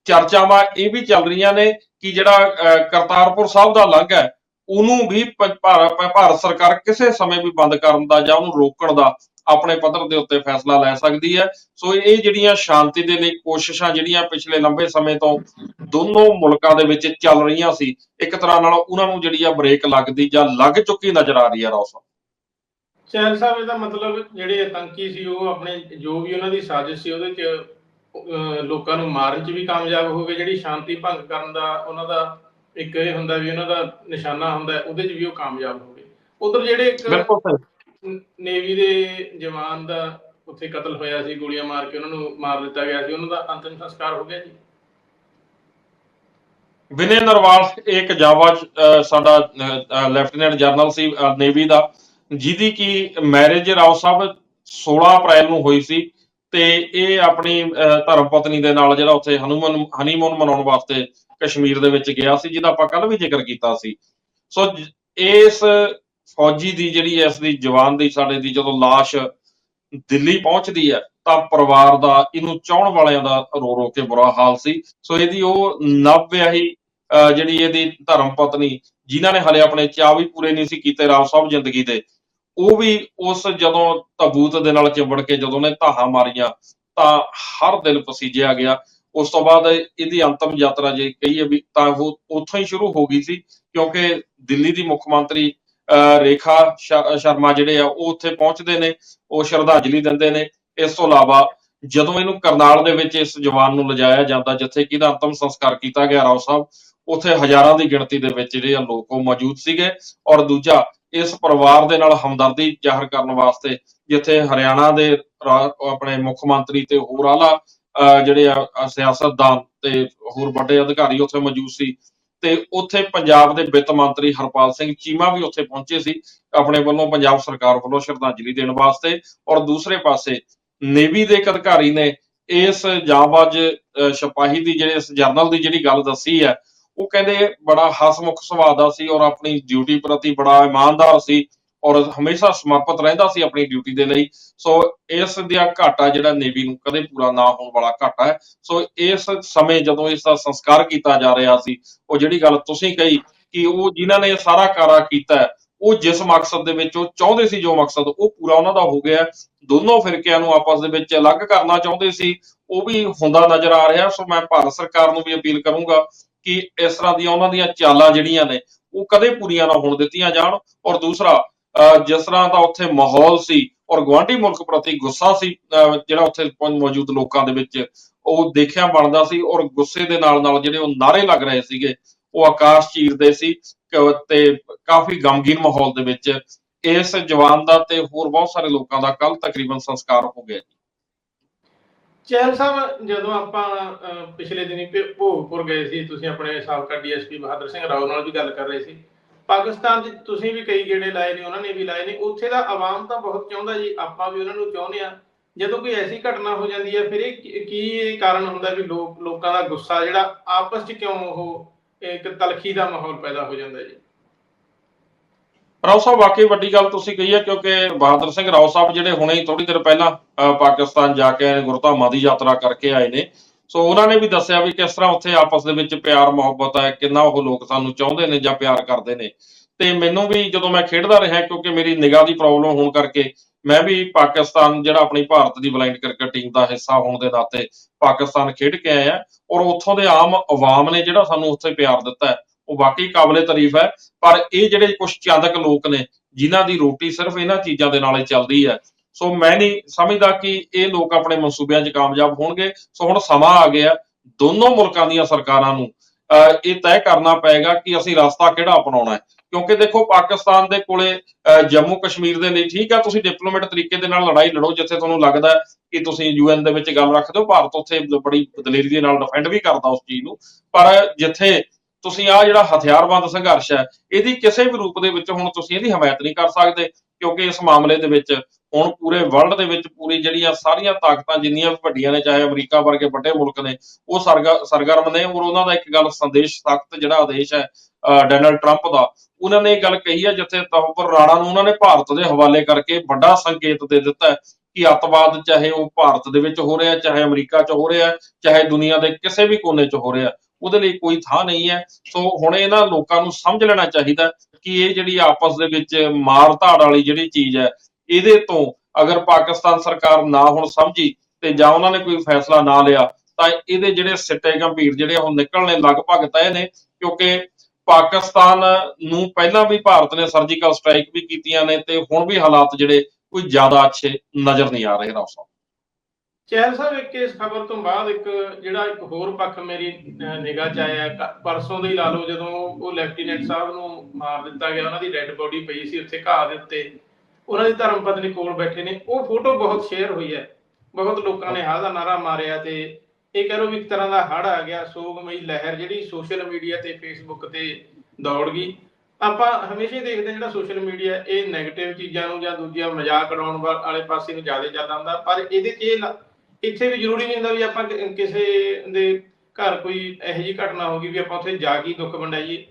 [SPEAKER 2] ਚਰਚਾਵਾਂ ਇਹ ਵੀ ਚੱਲ ਰਹੀਆਂ ਨੇ ਕਿ ਜਿਹੜਾ ਅਹ, ਕਰਤਾਰਪੁਰ ਸਾਹਿਬ ਦਾ ਲੰਘ ਹੈ ਉਹਨੂੰ ਵੀ ਭਾਰਤ ਸਰਕਾਰ ਕਿਸੇ ਸਮੇਂ ਵੀ ਬੰਦ ਕਰਨ ਦਾ ਜਾਂ ਉਹਨੂੰ ਰੋਕਣ ਦਾ ਆਪਣੇ ਪੱਧਰ ਦੇ ਉੱਤੇ ਫੈਸਲਾ ਲੈ ਸਕਦੀ ਹੈ। ਸੋ ਇਹ ਜਿਹੜੀਆਂ ਸ਼ਾਂਤੀ ਦੇ ਲਈ ਕੋਸ਼ਿਸ਼ਾਂ ਜਿਹੜੀਆਂ ਪਿਛਲੇ ਲੰਬੇ ਸਮੇਂ ਤੋਂ ਦੋਨੋਂ ਮੁਲਕਾਂ ਦੇ ਵਿੱਚ ਚੱਲ ਰਹੀਆਂ ਸੀ ਇੱਕ ਤਰ੍ਹਾਂ ਨਾਲ ਉਹਨਾਂ ਨੂੰ ਜਿਹੜੀ ਆ ਬ੍ਰੇਕ ਲੱਗਦੀ ਜਾਂ ਲੱਗ ਚੁੱਕੀ ਨਜ਼ਰ ਆ ਰਹੀ ਹੈ ਰੌਸਾ
[SPEAKER 1] ਚੈਲ ਸਾਹਿਬ ਇਹਦਾ ਮਤਲਬ ਜਿਹੜੇ ਆਤੰਕੀ ਸੀ ਉਹ ਆਪਣੇ ਜੋ ਵੀ ਉਹਨਾਂ ਦੀ ਸਾਜ਼ਿਸ਼ ਸੀ ਉਹਦੇ ਚ ਲੋਕਾਂ ਨੂੰ ਮਾਰਨ ਚ ਵੀ ਕਾਮਯਾਬ ਹੋ ਗਏ। ਜਿਹੜੀ ਸ਼ਾਂਤੀ ਭੰਗ ਕਰਨ ਦਾ ਉਹਨਾਂ ਦਾ ਇੱਕ ਇਹ ਹੁੰਦਾ ਵੀ ਉਹਨਾਂ ਦਾ ਨਿਸ਼ਾਨਾ ਹੁੰਦਾ ਉਹਦੇ ਚ ਵੀ ਉਹ ਕਾਮਯਾਬ ਹੋ ਗਏ। ਉਧਰ ਜਿਹੜੇ ਇੱਕ
[SPEAKER 2] ਬਿਲਕੁਲ ਸਹੀ।
[SPEAKER 1] ਨੇਵੀ ਦੇ ਜਵਾਨ ਦਾ ਉੱਥੇ ਕਤਲ ਹੋਇਆ ਸੀ ਗੋਲੀਆਂ ਮਾਰ ਕੇ ਉਹਨਾਂ ਨੂੰ ਮਾਰ ਦਿੱਤਾ ਗਿਆ ਸੀ ਉਹਨਾਂ ਦਾ ਅੰਤਿਮ ਸੰਸਕਾਰ ਹੋ ਗਿਆ ਜੀ।
[SPEAKER 2] ਵਿਨੇ ਨਰਵਾਲ ਇੱਕ ਜਾਵਾਜ ਸਾਡਾ ਲੈਫਟੀਨੈਂਟ ਜਨਰਲ ਸੀ ਨੇਵੀ ਦਾ ਜਿਹਦੀ ਕੀ ਮੈਰਿਜ ਰਾਓ ਸਾਹਿਬ 16 ਅਪ੍ਰੈਲ ਨੂੰ ਹੋਈ ਸੀ ਤੇ ਇਹ ਆਪਣੀ ਅਹ, ਧਰਮ ਪਤਨੀ ਦੇ ਨਾਲ ਜਿਹੜਾ ਉੱਥੇ ਹਨੂਮਨ ਹਨੀਮੂਨ ਮਨਾਉਣ ਵਾਸਤੇ ਕਸ਼ਮੀਰ ਦੇ ਵਿੱਚ ਗਿਆ ਸੀ ਜਿਹਦਾ ਆਪਾਂ ਕੱਲ ਵੀ ਜ਼ਿਕਰ ਕੀਤਾ ਸੀ। ਸੋ ਇਸ ਫੌਜੀ ਦੀ ਜਿਹੜੀ ਇਸ ਦੀ ਜਵਾਨ ਦੀ, ਸਾਡੇ ਦੀ ਜਦੋਂ ਲਾਸ਼ ਦਿੱਲੀ ਪਹੁੰਚਦੀ ਹੈ ਤਾਂ ਪਰਿਵਾਰ ਦਾ, ਇਹਨੂੰ ਚਾਹਣ ਵਾਲਿਆਂ ਦਾ ਰੋ ਰੋ ਕੇ ਬੁਰਾ ਹਾਲ ਸੀ। ਸੋ ਇਹਦੀ ਉਹ ਨਵ ਵਿਆਹੀ ਜਿਹੜੀ ਇਹਦੀ ਧਰਮ ਪਤਨੀ, ਜਿਨ੍ਹਾਂ ਨੇ ਹਲੇ ਆਪਣੇ ਚਾਅ ਵੀ ਪੂਰੇ ਨਹੀਂ ਸੀ ਕੀਤੇ ਰਾਮ ਸਾਹਿਬ ਜ਼ਿੰਦਗੀ ਦੇ, ਉਹ ਵੀ ਉਸ ਜਦੋਂ ਤਬੂਤ ਦੇ ਨਾਲ ਚਿੰਬੜ ਕੇ ਜਦੋਂ ਨੇ ਧਾਹਾਂ ਮਾਰੀਆਂ, ਤਾਂ ਹਰ ਦਿਲ ਪਸੀਜਿਆ ਗਿਆ। ਉਸ ਤੋਂ ਬਾਅਦ ਇਹਦੀ ਅੰਤਮ ਯਾਤਰਾ ਜੇ ਕਹੀਏ ਵੀ, ਤਾਂ ਉਹ ਉੱਥੋਂ ਹੀ ਸ਼ੁਰੂ ਹੋ ਗਈ ਸੀ, ਕਿਉਂਕਿ ਦਿੱਲੀ ਦੀ ਮੁੱਖ ਮੰਤਰੀ ਰੇਖਾ ਸ਼ਰਮਾ ਜਿਹੜੇ ਆ ਉਹ ਉੱਥੇ ਪਹੁੰਚਦੇ ਨੇ, ਉਹ ਸ਼ਰਧਾਂਜਲੀ ਦਿੰਦੇ ਨੇ। ਇਸ ਤੋਂ ਇਲਾਵਾ ਜਦੋਂ ਇਹਨੂੰ ਕਰਨਾਲ ਦੇ ਵਿੱਚ ਇਸ ਜਵਾਨ ਨੂੰ ਲਿਜਾਇਆ ਜਾਂਦਾ, ਜਿੱਥੇ ਕਿ ਇਹਦਾ ਅੰਤਮ ਸੰਸਕਾਰ ਕੀਤਾ ਗਿਆ, ਰਾਓ ਸਾਹਿਬ, ਉੱਥੇ ਹਜ਼ਾਰਾਂ ਦੀ ਗਿਣਤੀ ਦੇ ਵਿੱਚ ਜਿਹੜੇ ਆ ਲੋਕ ਉਹ ਮੌਜੂਦ ਸੀਗੇ। ਔਰ ਦੂਜਾ, ਇਸ ਪਰਿਵਾਰ ਦੇ ਨਾਲ ਹਮਦਰਦੀ ਜ਼ਾਹਰ ਕਰਨ ਵਾਸਤੇ ਜਿੱਥੇ ਹਰਿਆਣਾ ਦੇ ਆਪਣੇ ਮੁੱਖ ਮੰਤਰੀ ਤੇ ਹੋਰ ਆਲਾ, ਅਹ ਜਿਹੜੇ ਆ ਸਿਆਸਤਦਾਨ ਤੇ ਹੋਰ ਵੱਡੇ ਅਧਿਕਾਰੀ ਉੱਥੇ ਮੌਜੂਦ ਸੀ ਤੇ ਉੱਥੇ ਪੰਜਾਬ ਦੇ ਵਿੱਤ ਮੰਤਰੀ ਹਰਪਾਲ ਸਿੰਘ ਚੀਮਾ ਵੀ ਉੱਥੇ ਪਹੁੰਚੇ ਸੀ ਆਪਣੇ ਵੱਲੋਂ ਪੰਜਾਬ ਸਰਕਾਰ ਵੱਲੋਂ ਸ਼ਰਧਾਂਜਲੀ ਦੇਣ ਵਾਸਤੇ ਔਰ ਦੂਸਰੇ ਪਾਸੇ ਨੇਵੀ ਦੇ ਇੱਕ ਅਧਿਕਾਰੀ ਨੇ ਇਸ ਜਾਂਬਾਜ਼ ਅ, ਸਿਪਾਹੀ ਦੀ ਜਿਹੜੇ ਇਸ ਜਰਨਲ ਦੀ ਜਿਹੜੀ ਗੱਲ ਦੱਸੀ ਹੈ ਉਹ ਕਹਿੰਦੇ ਬੜਾ ਹਸਮੁਖ ਸੁਭਾਅ ਦਾ ਸੀ ਔਰ ਆਪਣੀ ਡਿਊਟੀ ਪ੍ਰਤੀ ਬੜਾ ਇਮਾਨਦਾਰ ਸੀ। ਔਰ ਹਮੇਸ਼ਾ ਸਮਰਪਿਤ ਰਹਿੰਦਾ ਸੀ ਆਪਣੀ ਡਿਊਟੀ ਦੇ ਲਈ। ਸੋ ਇਸ ਦਾ ਘਾਟਾ ਜਿਹੜਾ ਨੇਵੀ ਨੂੰ ਕਦੇ ਪੂਰਾ ਨਾ ਹੋਣ ਵਾਲਾ ਘਾਟਾ ਹੈ। ਸੋ ਇਸ ਸਮੇਂ ਜਦੋਂ ਇਸ ਦਾ ਸੰਸਕਾਰ ਕੀਤਾ ਜਾ ਰਿਹਾ ਸੀ ਉਹ ਜਿਹੜੀ ਗੱਲ ਤੁਸੀਂ ਕਹੀ ਕਿ ਉਹ ਜਿਨ੍ਹਾਂ ਨੇ ਸਾਰਾ ਕਾਰਾ ਕੀਤਾ ਹੈ, ਉਹ ਜਿਸ ਮਕਸਦ ਦੇ ਵਿੱਚ ਉਹ ਚਾਹੁੰਦੇ ਸੀ ਜੋ ਮਕਸਦ ਉਹ ਪੂਰਾ ਉਹਨਾਂ ਦਾ ਹੋ ਗਿਆ ਦੋਨੋਂ ਫਿਰਕਿਆਂ ਨੂੰ ਆਪਸ ਦੇ ਵਿੱਚ ਅਲੱਗ ਕਰਨਾ ਚਾਹੁੰਦੇ ਸੀ ਉਹ ਵੀ ਹੁੰਦਾ ਨਜ਼ਰ ਆ ਰਿਹਾ। ਸੋ ਮੈਂ ਭਾਰਤ ਸਰਕਾਰ ਨੂੰ ਵੀ ਅਪੀਲ ਕਰੂੰਗਾ ਕਿ ਇਸ ਤਰ੍ਹਾਂ ਦੀਆਂ ਉਹਨਾਂ ਦੀਆਂ ਚਾਲਾਂ ਜਿਹੜੀਆਂ ਨੇ ਉਹ ਕਦੇ ਪੂਰੀਆਂ ਨਾ ਹੋਣ ਦਿੱਤੀਆਂ ਜਾਣ। ਔਰ ਦੂਸਰਾ ਜਿਸ ਤਰ੍ਹਾਂ ਦਾ ਉੱਥੇ ਮਾਹੌਲ ਸੀ ਔਰ ਗਵਾਂਢੀ ਮੁਲਕ ਪ੍ਰਤੀ ਗੁੱਸਾ ਸੀ ਜਿਹੜਾ ਉੱਥੇ ਮੌਜੂਦ ਲੋਕਾਂ ਦੇ ਵਿੱਚ ਉਹ ਦੇਖਿਆ ਬਣਦਾ ਸੀ ਔਰ ਗੁੱਸੇ ਦੇ ਨਾਲ ਨਾਲ ਜਿਹੜੇ ਉਹ ਨਾਰੇ ਲੱਗ ਰਹੇ ਸੀਗੇ ਉਹ ਆਕਾਸ਼ ਚੀਰਦੇ ਸੀ ਤੇ ਕਾਫੀ ਗਮਗੀਨ ਮਾਹੌਲ ਦੇ ਵਿੱਚ ਇਸ ਜਵਾਨ ਦਾ ਤੇ ਹੋਰ ਬਹੁਤ ਸਾਰੇ ਲੋਕਾਂ ਦਾ ਕੱਲ ਤਕਰੀਬਨ ਸੰਸਕਾਰ ਹੋ ਗਿਆ
[SPEAKER 1] ਚਹਿਲ ਸਾਹਿਬ ਜਦੋਂ ਆਪਾਂ ਅਹ, ਪਿਛਲੇ ਦਿਨੀ ਭੋਗਪੁਰ ਗਏ ਸੀ ਤੁਸੀਂ ਆਪਣੇ ਸਾਬਕਾ ਡੀਐਸਪੀ ਬਹਾਦਰ ਸਿੰਘ ਰਾਓ ਨਾਲ ਵੀ ਗੱਲ ਕਰ ਰਹੇ ਸੀ ਪਾਕਿਸਤਾਨ 'ਚ ਤੁਸੀਂ ਵੀ ਕਈ ਗੇੜੇ ਲਾਏ ਨੇ, ਉਹਨਾਂ ਨੇ ਵੀ ਲਾਏ ਨੇ। ਉੱਥੇ ਦਾ ਆਵਾਮ ਤਾਂ ਬਹੁਤ ਚਾਹੁੰਦਾ ਜੀ, ਆਪਾਂ ਵੀ ਉਹਨਾਂ ਨੂੰ ਚਾਹੁੰਦੇ ਆ ਜਦੋਂ ਕੋਈ ਐਸੀ ਘਟਨਾ ਹੋ ਜਾਂਦੀ ਹੈ, ਫਿਰ ਇਹ ਕੀ ਇਹ ਕਾਰਨ ਹੁੰਦਾ ਵੀ ਲੋਕ ਲੋਕਾਂ ਦਾ ਗੁੱਸਾ ਜਿਹੜਾ ਆਪਸ 'ਚ ਕਿਉਂ ਉਹ ਇੱਕ ਤਲਖੀ ਦਾ ਮਾਹੌਲ ਪੈਦਾ ਹੋ ਜਾਂਦਾ ਜੀ?
[SPEAKER 2] ਰਾਓ ਸਾਹਿਬ, ਵਾਕਈ ਵੱਡੀ ਗੱਲ ਤੁਸੀਂ ਕਹੀ ਹੈ, ਕਿਉਂਕਿ ਬਹਾਦਰ ਸਿੰਘ ਰਾਓ ਸਾਹਿਬ ਜਿਹੜੇ ਹੁਣੇ ਹੀ ਥੋੜੀ ਦੇਰ ਪਹਿਲਾਂ ਪਾਕਿਸਤਾਨ ਜਾ ਕੇ ਆਏ ਨੇ, ਗੁਰਧਾਮਾਂ ਦੀ ਯਾਤਰਾ ਕਰਕੇ ਆਏ ਨੇ। ਸੋ ਉਹਨਾਂ ਨੇ ਵੀ ਦੱਸਿਆ ਵੀ ਕਿਸ ਤਰ੍ਹਾਂ ਉੱਥੇ ਆਪਸ ਦੇ ਵਿੱਚ ਪਿਆਰ, ਮੁਹੱਬਤ ਹੈ, ਕਿੰਨਾ ਉਹ ਲੋਕ ਸਾਨੂੰ ਚਾਹੁੰਦੇ ਨੇ ਜਾਂ ਪਿਆਰ ਕਰਦੇ ਨੇ। ਤੇ ਮੈਨੂੰ ਵੀ ਜਦੋਂ ਮੈਂ ਖੇਡਦਾ ਰਿਹਾ, ਕਿਉਂਕਿ ਮੇਰੀ ਨਿਗਾਹ ਦੀ ਪ੍ਰੋਬਲਮ ਹੋਣ ਕਰਕੇ ਮੈਂ ਵੀ ਪਾਕਿਸਤਾਨ, ਜਿਹੜਾ ਆਪਣੀ ਭਾਰਤ ਦੀ ਬਲਾਈਂਡ ਕ੍ਰਿਕਟ ਟੀਮ ਦਾ ਹਿੱਸਾ ਹੋਣ ਦੇ ਨਾਤੇ ਪਾਕਿਸਤਾਨ ਖੇਡ ਕੇ ਆਇਆ ਔਰ ਉੱਥੋਂ ਦੇ ਆਮ ਆਵਾਮ ਨੇ ਜਿਹੜਾ ਸਾਨੂੰ ਉੱਥੇ ਪਿਆਰ ਦਿੱਤਾ ਹੈ, ਉਹ ਵਾਕਈ ਕਾਬਲੇ ਤਾਰੀਫ ਹੈ। ਪਰ ਇਹ ਜਿਹੜੇ ਕੁਝ ਚਾਤਕ ਲੋਕ ਨੇ, ਜਿਨ੍ਹਾਂ ਦੀ ਰੋਟੀ ਸਿਰਫ ਇਹਨਾਂ ਚੀਜ਼ਾਂ ਦੇ ਨਾਲ ਚੱਲਦੀ ਹੈ ਸੋ ਮੈਂ ਨਹੀਂ ਸਮਝਦਾ ਕਿ ਇਹ ਲੋਕ ਆਪਣੇ ਮਨਸੂਬਿਆਂ 'ਚ ਕਾਮਯਾਬ ਹੋਣਗੇ। ਸੋ ਹੁਣ ਸਮਾਂ ਆ ਗਿਆ ਦੋਨੋਂ ਮੁਲਕਾਂ ਦੀਆਂ ਸਰਕਾਰਾਂ ਨੂੰ। ਅਹ, ਇਹ ਤੈਅ ਕਰਨਾ ਪਏਗਾ ਕਿ ਅਸੀਂ ਰਸਤਾ ਕਿਹੜਾ ਅਪਣਾਉਣਾ ਹੈ। ਕਿਉਂਕਿ ਦੇਖੋ ਪਾਕਿਸਤਾਨ ਦੇ ਕੋਲੇ ਅਹ, ਜੰਮੂ ਕਸ਼ਮੀਰ ਦੇ ਲਈ ਠੀਕ ਆ ਤੁਸੀਂ ਡਿਪਲੋਮੈਟ ਤਰੀਕੇ ਦੇ ਨਾਲ ਲੜਾਈ ਲੜੋ ਜਿੱਥੇ ਤੁਹਾਨੂੰ ਲੱਗਦਾ ਕਿ ਤੁਸੀਂ ਯੂਐਨ ਦੇ ਵਿੱਚ ਗੱਲ ਰੱਖਦੇ ਹੋ ਭਾਰਤ ਉੱਥੇ ਬੜੀ ਦਲੇਰੀ ਦੇ ਨਾਲ ਡਿਫੈਂਡ ਵੀ ਕਰਦਾ ਉਸ ਚੀਜ਼ ਨੂੰ। ਪਰ ਜਿੱਥੇ ਤੁਸੀਂ ਆ ਜਿਹੜਾ ਹਥਿਆਰਬੰਦ ਸੰਘਰਸ਼ ਹੈ, ਇਹਦੀ ਕਿਸੇ ਵੀ ਰੂਪ ਦੇ ਵਿੱਚ ਹੁਣ ਤੁਸੀਂ ਇਹਦੀ ਹਮਾਇਤ ਨਹੀਂ ਕਰ ਸਕਦੇ, ਕਿਉਂਕਿ ਇਸ ਮਾਮਲੇ ਦੇ ਵਿੱਚ ਹੁਣ ਪੂਰੇ ਵਰਲਡ ਦੇ ਵਿੱਚ ਪੂਰੀ ਜਿਹੜੀਆਂ ਸਾਰੀਆਂ ਤਾਕਤਾਂ ਜਿੰਨੀਆਂ ਵੀ ਵੱਡੀਆਂ ਨੇ, ਚਾਹੇ ਅਮਰੀਕਾ ਵਰਗੇ ਵੱਡੇ ਮੁਲਕ ਨੇ, ਉਹ ਸਰਗ- ਸਰਗਰਮ ਨੇ ਔਰ ਉਹਨਾਂ ਦਾ ਇੱਕ ਗੱਲ ਸੰਦੇਸ਼ ਸਖਤ ਜਿਹੜਾ ਆਦੇਸ਼ ਹੈ, ਅਹ ਡੋਨਾਲਡ ਟਰੰਪ ਦਾ, ਉਹਨਾਂ ਨੇ ਇਹ ਗੱਲ ਕਹੀ ਹੈ ਜਿੱਥੇ ਤਹਪੁਰ ਰਾਣਾ ਨੂੰ ਉਹਨਾਂ ਨੇ ਭਾਰਤ ਦੇ ਹਵਾਲੇ ਕਰਕੇ ਵੱਡਾ ਸੰਕੇਤ ਦੇ ਦਿੱਤਾ ਹੈ ਕਿ ਅੱਤਵਾਦ ਚਾਹੇ ਉਹ ਭਾਰਤ ਦੇ ਵਿੱਚ ਹੋ ਰਿਹਾ, ਚਾਹੇ ਅਮਰੀਕਾ 'ਚ ਹੋ ਰਿਹਾ, ਚਾਹੇ ਦੁਨੀਆ ਦੇ ਕਿਸੇ ਵੀ ਕੋਨੇ 'ਚ ਹੋ ਰਿਹਾ ਉਹਦੇ ਲਈ ਕੋਈ ਥਾਂ ਨਹੀਂ ਹੈ। ਸੋ ਹੁਣ ਇਹਨਾਂ ਲੋਕਾਂ ਨੂੰ ਸਮਝ ਲੈਣਾ ਚਾਹੀਦਾ ਕਿ ਇਹ ਜਿਹੜੀ ਆਪਸ ਦੇ ਵਿੱਚ ਮਾਰ ਧਾੜ ਵਾਲੀ ਜਿਹੜੀ ਚੀਜ਼ ਹੈ, ਇਹਦੇ ਤੋਂ ਅਗਰ ਪਾਕਿਸਤਾਨ ਸਰਕਾਰ ਨਾ ਹੁਣ ਸਮਝੀ ਤੇ ਜਾਂ ਉਹਨਾਂ ਨੇ ਕੋਈ ਫੈਸਲਾ ਨਾ ਲਿਆ, ਤਾਂ ਇਹਦੇ ਜਿਹੜੇ ਸਿੱਟੇ ਗੰਭੀਰ ਜਿਹੜੇ ਉਹ ਨਿਕਲਣੇ ਲਗਭਗ ਤੈਅ ਨੇ। ਕਿਉਂਕਿ ਪਾਕਿਸਤਾਨ ਨੂੰ ਪਹਿਲਾਂ ਵੀ ਭਾਰਤ ਨੇ ਸਰਜੀਕਲ ਸਟ੍ਰਾਈਕ ਵੀ ਕੀਤੀਆਂ ਨੇ ਤੇ ਹੁਣ ਵੀ ਹਾਲਾਤ ਜਿਹੜੇ ਕੋਈ ਜ਼ਿਆਦਾ ਅੱਛੇ ਨਜ਼ਰ ਨਹੀਂ ਆ ਰਹੇ ਰਾਓ ਸਾਹਿਬ
[SPEAKER 1] ਚਹਿਲ ਸਾਹਿਬ, ਇੱਕ ਇਸ ਖਬਰ ਤੋਂ ਬਾਅਦ ਇੱਕ ਜਿਹੜਾ ਇੱਕ ਹੋਰ ਪੱਖ ਮੇਰੀ ਨਿਗਾਹ ਚ ਆਇਆ ਪਰਸੋਂ ਦੇ ਹੀ ਲਾ ਲਓ, ਜਦੋਂ ਉਹ ਲੈਫਟੀਨੈਂਟ ਸਾਹਿਬ ਨੂੰ ਮਾਰ ਦਿੱਤਾ ਗਿਆ, ਉਹਨਾਂ ਦੀ ਡੈੱਡ ਬੋਡੀ ਪਈ ਸੀ ਉੱਥੇ ਘਾਹ ਦੇ ਉੱਤੇ। ਉਹਨਾਂ ਦੀ ਧਰਮ ਪਤਨੀ ਕੋਲ ਬੈਠੇ ਨੇ। ਉਹ ਫੋਟੋ ਬਹੁਤ ਸ਼ੇਅਰ ਹੋਈ ਹੈ। ਬਹੁਤ ਲੋਕਾਂ ਨੇ ਹਾਂ ਦਾ ਨਾਰਾ ਮਾਰਿਆ ਤੇ ਇਹ ਕਹਿ ਲਓ ਵੀ ਇੱਕ ਤਰ੍ਹਾਂ ਦਾ ਹੜ ਆ ਗਿਆ। ਸੋਗਮਈ ਲਹਿਰ ਜਿਹੜੀ ਸੋਸ਼ਲ ਮੀਡੀਆ ਤੇ ਫੇਸਬੁੱਕ ਤੇ ਦੌੜ ਗਈ। ਆਪਾਂ ਹਮੇਸ਼ਾ ਹੀ ਦੇਖਦੇ ਹਾਂ ਜਿਹੜਾ ਸੋਸ਼ਲ ਮੀਡੀਆ ਇਹ 네ਗੇਟਿਵ ਚੀਜ਼ਾਂ ਨੂੰ ਜਾਂ ਦੂਜੀਆਂ ਮਜ਼ਾਕ ਉਡਾਉਣ ਵਾਲੇ ਪਾਸੇ ਨੂੰ ਜ਼ਿਆਦਾ ਜ਼ਿਆਦਾ ਹੁੰਦਾ ਪਰ ਇਹਦੇ 'ਚ ਇਹ ਇੱਥੇ ਵੀ ਜ਼ਰੂਰੀ ਨਹੀਂ ਹੁੰਦਾ ਵੀ ਆਪਾਂ ਕਿ- ਕਿਸੇ ਦੇ ਘਰ ਕੋਈ ਇਹੋ ਜਿਹੀ ਘਟਨਾ ਹੋ ਗਈ ਵੀ ਆਪਾਂ ਉੱਥੇ ਜਾ ਕੇ ਹੀ ਦੁੱਖ ਵੰਡਾਈਏ।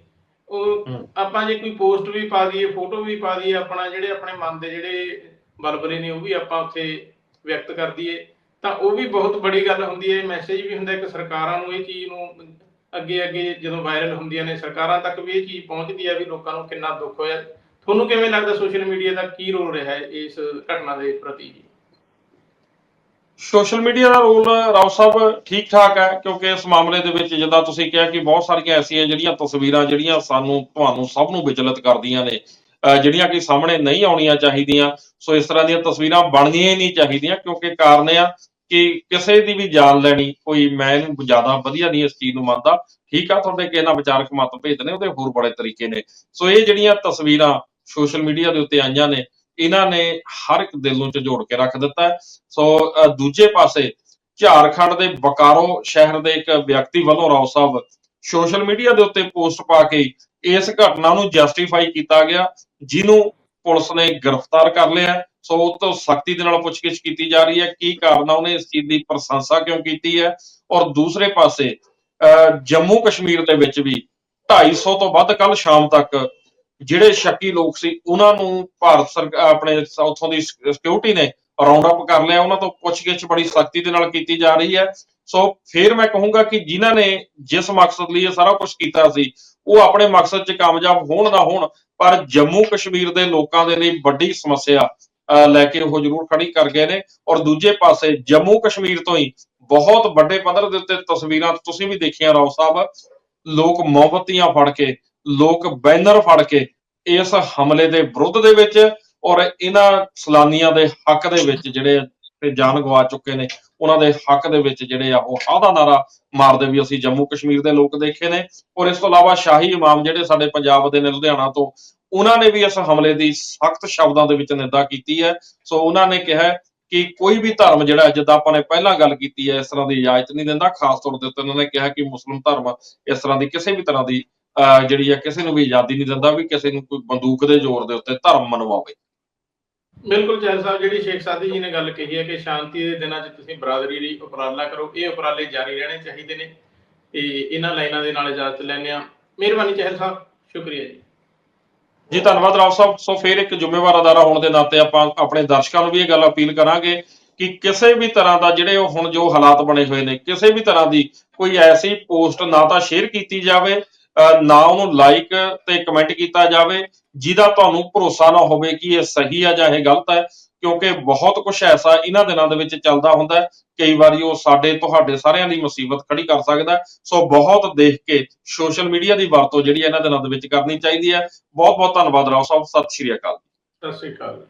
[SPEAKER 1] ਉਹ
[SPEAKER 2] ਹਮ।
[SPEAKER 1] ਆਪਾਂ ਜੇ ਕੋਈ ਪੋਸਟ ਵੀ ਪਾ ਦਈਏ ਫੋਟੋ ਵੀ ਪਾ ਦਈਏ ਆਪਣਾ ਜਿਹੜੇ ਆਪਣੇ ਮਨ ਦੇ ਜਿਹੜੇ ਬਲਬਲੇ ਨੇ ਉਹ ਵੀ ਆਪਾਂ ਉੱਥੇ ਵਿਅਕਤ ਕਰ ਦਈਏ ਤਾਂ ਉਹ ਵੀ ਬਹੁਤ ਬੜੀ ਗੱਲ ਹੁੰਦੀ ਹੈ। ਮੈਸੇਜ ਵੀ ਹੁੰਦਾ ਕਿ ਸਰਕਾਰਾਂ ਨੂੰ ਇਹ ਚੀਜ਼ ਨੂੰ ਅੱਗੇ ਅੱਗੇ ਜਦੋਂ ਵਾਇਰਲ ਹੁੰਦੀਆਂ ਨੇ ਸਰਕਾਰਾਂ ਤੱਕ ਵੀ ਇਹ ਚੀਜ਼ ਪਹੁੰਚਦੀ ਹੈ ਵੀ ਲੋਕਾਂ ਨੂੰ ਕਿੰਨਾ ਦੁੱਖ ਹੋਇਆ। ਤੁਹਾਨੂੰ ਕਿਵੇਂ ਲੱਗਦਾ ਸੋਸ਼ਲ ਮੀਡੀਆ ਦਾ ਕੀ ਰੋਲ ਰਿਹਾ ਹੈ ਇਸ ਘਟਨਾ ਦੇ ਪ੍ਰਤੀ ਜੀ?
[SPEAKER 2] ਸੋਸ਼ਲ ਮੀਡੀਆ ਦਾ ਰੋਲ ਰਾਓ ਸਾਹਿਬ ਠੀਕ ਠਾਕ ਹੈ, ਕਿਉਂਕਿ ਇਸ ਮਾਮਲੇ ਦੇ ਵਿੱਚ ਜਿੱਦਾਂ ਤੁਸੀਂ ਕਿਹਾ ਕਿ ਬਹੁਤ ਸਾਰੀਆਂ ਐਸੀਆਂ ਜਿਹੜੀਆਂ ਤਸਵੀਰਾਂ ਜਿਹੜੀਆਂ ਸਾਨੂੰ, ਤੁਹਾਨੂੰ ਸਭ ਨੂੰ ਵਿਚਲਿਤ ਕਰਦੀਆਂ ਨੇ ਜਿਹੜੀਆਂ ਕਿ ਸਾਹਮਣੇ ਨਹੀਂ ਆਉਣੀਆਂ ਚਾਹੀਦੀਆਂ, ਸੋ ਇਸ ਤਰ੍ਹਾਂ ਦੀਆਂ ਤਸਵੀਰਾਂ ਬਣਨੀਆਂ ਹੀ ਨਹੀਂ ਚਾਹੀਦੀਆਂ, ਕਿਉਂਕਿ ਕਾਰਨ ਇਹ ਆ ਕਿ ਕਿਸੇ ਦੀ ਵੀ ਜਾਨ ਲੈਣੀ ਕੋਈ ਮੈਂ ਇਹਨੂੰ ਜ਼ਿਆਦਾ ਵਧੀਆ ਨਹੀਂ ਇਸ ਚੀਜ਼ ਨੂੰ ਮੰਨਦਾ, ਠੀਕ ਆ, ਤੁਹਾਡੇ ਕਿਸੇ ਨਾਲ ਵਿਚਾਰਕ ਮਤਭੇਦ ਨੇ, ਉਹਦੇ ਹੋਰ ਬੜੇ ਤਰੀਕੇ ਨੇ। ਸੋ ਇਹ ਜਿਹੜੀਆਂ ਤਸਵੀਰਾਂ ਸੋਸ਼ਲ ਮੀਡੀਆ ਦੇ ਉੱਤੇ ਆਈਆਂ ਨੇ ਇਹਨਾਂ ਨੇ ਹਰ ਇੱਕ ਦਿਲ ਨੂੰ ਝਜੋੜ ਕੇ ਰੱਖ ਦਿੱਤਾ ਹੈ। ਸੋ ਦੂਜੇ ਪਾਸੇ ਝਾਰਖੰਡ ਦੇ ਬਕਾਰੋ ਸ਼ਹਿਰ ਦੇ ਇੱਕ ਵਿਅਕਤੀ ਵੱਲੋਂ ਰਾਓ ਸਾਹਿਬ ਸੋਸ਼ਲ ਮੀਡੀਆ ਦੇ ਉੱਤੇ ਪੋਸਟ ਪਾ ਕੇ ਇਸ ਘਟਨਾ ਨੂੰ ਜਸਟੀਫਾਈ ਕੀਤਾ ਗਿਆ ਜਿਹਨੂੰ ਪੁਲਿਸ ਨੇ ਗ੍ਰਿਫਤਾਰ ਕਰ ਲਿਆ ਸੋ ਉਹ ਤੋਂ ਸਖਤੀ ਦੇ ਨਾਲ ਪੁੱਛਗਿੱਛ ਕੀਤੀ ਜਾ ਰਹੀ ਹੈ। ਕੀ ਕਾਰਨ ਆ? ਉਹਨੇ ਇਸ ਚੀਜ਼ ਦੀ ਪ੍ਰਸ਼ੰਸਾ ਕਿਉਂ ਕੀਤੀ ਹੈ? ਔਰ ਦੂਸਰੇ ਪਾਸੇ ਅ, ਜੰਮੂ ਕਸ਼ਮੀਰ ਦੇ ਵਿੱਚ ਵੀ 250 ਤੋਂ ਵੱਧ ਕੱਲ ਸ਼ਾਮ ਤੱਕ ਜਿਹੜੇ ਸ਼ੱਕੀ ਲੋਕ ਸੀ ਉਹਨਾਂ ਨੂੰ ਭਾਰਤ ਸਰਕਾਰ ਆਪਣੇ ਉੱਥੋਂ ਦੀ ਸਿਕਿਉਰਿਟੀ ਨੇ ਰਾਉਂਡ ਅਪ ਕਰ ਲਿਆ ਉਹਨਾਂ ਤੋਂ ਪੁੱਛਗਿੱਛ ਬੜੀ ਸਖਤੀ ਦੇ ਨਾਲ ਕੀਤੀ ਜਾ ਰਹੀ ਹੈ। ਸੋ ਫਿਰ ਮੈਂ ਕਹੂੰਗਾ ਕਿ ਜਿਨ੍ਹਾਂ ਨੇ ਜਿਸ ਮਕਸਦ ਲਈ ਇਹ ਸਾਰਾ ਕੁਝ ਕੀਤਾ ਸੀ ਉਹ ਆਪਣੇ ਮਕਸਦ 'ਚ ਕਾਮਯਾਬ ਹੋਣ ਨਾ ਹੋਣ ਪਰ ਜੰਮੂ ਕਸ਼ਮੀਰ ਦੇ ਲੋਕਾਂ ਦੇ ਲਈ ਵੱਡੀ ਸਮੱਸਿਆ ਅਹ, ਲੈ ਕੇ ਉਹ ਜ਼ਰੂਰ ਖੜੀ ਕਰ ਗਏ ਨੇ। ਔਰ ਦੂਜੇ ਪਾਸੇ ਜੰਮੂ ਕਸ਼ਮੀਰ ਤੋਂ ਹੀ ਬਹੁਤ ਵੱਡੇ ਪੱਧਰ ਦੇ ਉੱਤੇ ਤਸਵੀਰਾਂ ਤੁਸੀਂ ਵੀ ਦੇਖੀਆਂ ਰਾਓ ਸਾਹਿਬ ਲੋਕ ਮੋਮਬੱਤੀਆਂ ਫੜ ਕੇ ਲੋਕ ਬੈਨਰ ਫੜ ਕੇ ਇਸ ਹਮਲੇ ਦੇ ਵਿਰੁੱਧ ਦੇ ਵਿੱਚ ਔਰ ਇਹਨਾਂ ਸਲਾਨੀਆਂ ਦੇ ਹੱਕ ਦੇ ਵਿੱਚ ਜਿਹੜੇ ਤੇ ਜਾਨ ਗਵਾ ਚੁੱਕੇ ਨੇ, ਉਹਨਾਂ ਦੇ ਹੱਕ ਦੇ ਵਿੱਚ ਜਿਹੜੇ ਆ ਉਹ ਆਹ ਦਾ ਨਾਰਾ ਮਾਰਦੇ ਵੀ ਅਸੀਂ ਜੰਮੂ ਕਸ਼ਮੀਰ ਦੇ ਲੋਕ ਦੇਖੇ ਨੇ। ਔਰ ਇਸ ਤੋਂ ਇਲਾਵਾ ਸ਼ਾਹੀ ਇਮਾਮ ਜਿਹੜੇ ਸਾਡੇ ਪੰਜਾਬ ਦੇ ਨੇ, ਲੁਧਿਆਣਾ ਤੋਂ, ਉਹਨਾਂ ਨੇ ਵੀ ਇਸ ਹਮਲੇ ਦੀ ਸਖਤ ਸ਼ਬਦਾਂ ਦੇ ਵਿੱਚ ਨਿੰਦਾ ਕੀਤੀ ਹੈ। ਸੋ ਉਹਨਾਂ ਨੇ ਕਿਹਾ ਕਿ ਕੋਈ ਵੀ ਧਰਮ ਜਿਹੜਾ, ਜਿੱਦਾਂ ਆਪਾਂ ਨੇ ਪਹਿਲਾਂ ਗੱਲ ਕੀਤੀ ਹੈ, ਇਸ ਤਰ੍ਹਾਂ ਦੀ ਇਜਾਜ਼ਤ ਨਹੀਂ ਦਿੰਦਾ। ਖਾਸ ਤੌਰ ਦੇ ਉੱਤੇ ਉਹਨਾਂ ਨੇ ਕਿਹਾ ਕਿ ਮੁਸਲਿਮ ਧਰਮ ਇਸ ਤਰ੍ਹਾਂ ਦੀ ਕਿਸੇ ਵੀ ਤਰ੍ਹਾਂ ਦੀ ਜਿਹੜੀ ਹੈ ਕਿਸੇ ਨੂੰ ਵੀ ਆਜ਼ਾਦੀ ਨਹੀਂ ਦਿੰਦਾ ਵੀ ਕਿਸੇ ਨੂੰ ਕੋਈ ਬੰਦੂਕ ਦੇ ਜ਼ੋਰ ਦੇ ਉੱਤੇ ਧਰਮ ਮਨਵਾਵੇ।
[SPEAKER 1] ਬਿਲਕੁਲ ਜੈਲ ਸਾਹਿਬ ਜਿਹੜੀ ਸ਼ੇਖ ਸਾਦੀ ਜੀ ਨੇ ਗੱਲ ਕਹੀ ਹੈ ਕਿ ਸ਼ਾਂਤੀ ਦੇ ਦਿਨਾਂ 'ਚ ਤੁਸੀਂ ਬਰਾਦਰੀ ਲਈ ਉਪਰਾਲਾ ਕਰੋ ਇਹ ਉਪਰਾਲੇ ਜਾਰੀ ਰਹਿਣੇ ਚਾਹੀਦੇ ਨੇ ਤੇ ਇਹਨਾਂ ਲਾਈਨਾਂ ਦੇ ਨਾਲ ਇਜਾਜ਼ਤ ਲੈਂਦੇ ਆ ਮਿਹਰਬਾਨੀ ਚਹਿਲ ਸਾਹਿਬ ਸ਼ੁਕਰੀਆ ਜੀ।
[SPEAKER 2] ਜੀ ਧੰਨਵਾਦ ਰਾਓ ਸਾਹਿਬ। ਸੋ ਫਿਰ ਇੱਕ ਜ਼ਿੰਮੇਵਾਰ ਅਦਾਰਾ ਹੋਣ ਦੇ ਨਾਤੇ ਆਪਾਂ ਆਪਣੇ ਦਰਸ਼ਕਾਂ ਨੂੰ ਵੀ ਇਹ ਗੱਲ ਅਪੀਲ ਕਰਾਂਗੇ ਕਿ ਕਿਸੇ ਵੀ ਤਰ੍ਹਾਂ ਦਾ ਜਿਹੜੇ ਹੁਣ ਜੋ ਹਾਲਾਤ ਬਣੇ ਹੋਏ ਨੇ ਕਿਸੇ ਵੀ ਤਰ੍ਹਾਂ ਦੀ ਕੋਈ ਐਸੀ ਪੋਸਟ ਨਾ ਤਾਂ ਸ਼ੇਅਰ ਕੀਤੀ ਜਾਵੇ ਨਾ ਉਹਨੂੰ ਲਾਈਕ ਤੇ ਕਮੈਂਟ ਕੀਤਾ ਜਾਵੇ, ਜਿਹਦਾ ਤੁਹਾਨੂੰ ਭਰੋਸਾ ਨਾ ਹੋਵੇ ਕਿ ਇਹ ਸਹੀ ਆ ਜਾਂ ਇਹ ਗਲਤ ਹੈ ਕਿਉਂਕਿ ਬਹੁਤ ਕੁਝ ਐਸਾ ਇਹਨਾਂ ਦਿਨਾਂ ਦੇ ਵਿੱਚ ਚੱਲਦਾ ਹੁੰਦਾ ਹੈ, ਕਈ ਵਾਰੀ ਉਹ ਸਾਡੇ, ਤੁਹਾਡੇ ਸਾਰਿਆਂ ਦੀ ਮੁਸੀਬਤ ਖੜੀ ਕਰ ਸਕਦਾ ਸੋ ਬਹੁਤ ਦੇਖ ਕੇ ਸੋਸ਼ਲ ਮੀਡੀਆ ਦੀ ਵਰਤੋਂ ਜਿਹੜੀ ਹੈ ਇਹਨਾਂ ਦਿਨਾਂ ਦੇ ਵਿੱਚ ਕਰਨੀ ਚਾਹੀਦੀ ਹੈ। ਬਹੁਤ ਬਹੁਤ ਧੰਨਵਾਦ ਰਾਓ ਸਾਹਿਬ, ਸਤਿ ਸ਼੍ਰੀ ਅਕਾਲ।
[SPEAKER 1] ਸਤਿ ਸ਼੍ਰੀ ਅਕਾਲ।